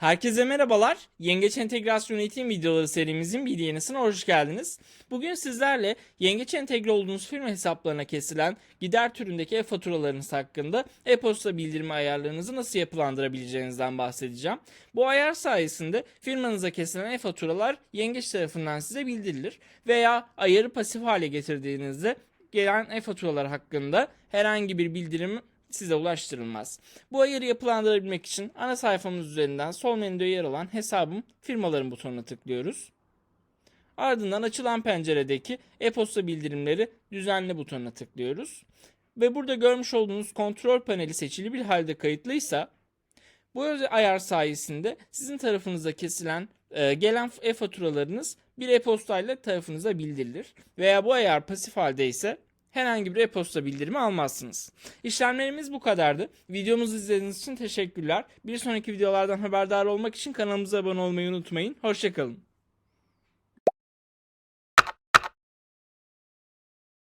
Herkese merhabalar. Yengeç Entegrasyon Eğitim videoları serimizin bir yenisine hoş geldiniz. Bugün sizlerle yengeç entegre olduğunuz firma hesaplarına kesilen gider türündeki e-faturalarınız hakkında e-posta bildirimi ayarlarınızı nasıl yapılandırabileceğinizden bahsedeceğim. Bu ayar sayesinde firmanıza kesilen e-faturalar yengeç tarafından size bildirilir veya ayarı pasif hale getirdiğinizde gelen e-faturalar hakkında herhangi bir bildirim size ulaştırılmaz. Bu ayarı yapılandırabilmek için ana sayfamız üzerinden sol menüde yer alan hesabım firmaların butonuna tıklıyoruz. Ardından açılan penceredeki e-posta bildirimleri düzenle butonuna tıklıyoruz. Ve burada görmüş olduğunuz kontrol paneli seçili bir halde kayıtlıysa bu ayar sayesinde sizin tarafınıza kesilen e, gelen e-faturalarınız bir e-postayla tarafınıza bildirilir. Veya bu ayar pasif halde ise herhangi bir e-posta bildirimi almazsınız. İşlemlerimiz bu kadardı. Videomuzu izlediğiniz için teşekkürler. Bir sonraki videolardan haberdar olmak için kanalımıza abone olmayı unutmayın. Hoşçakalın.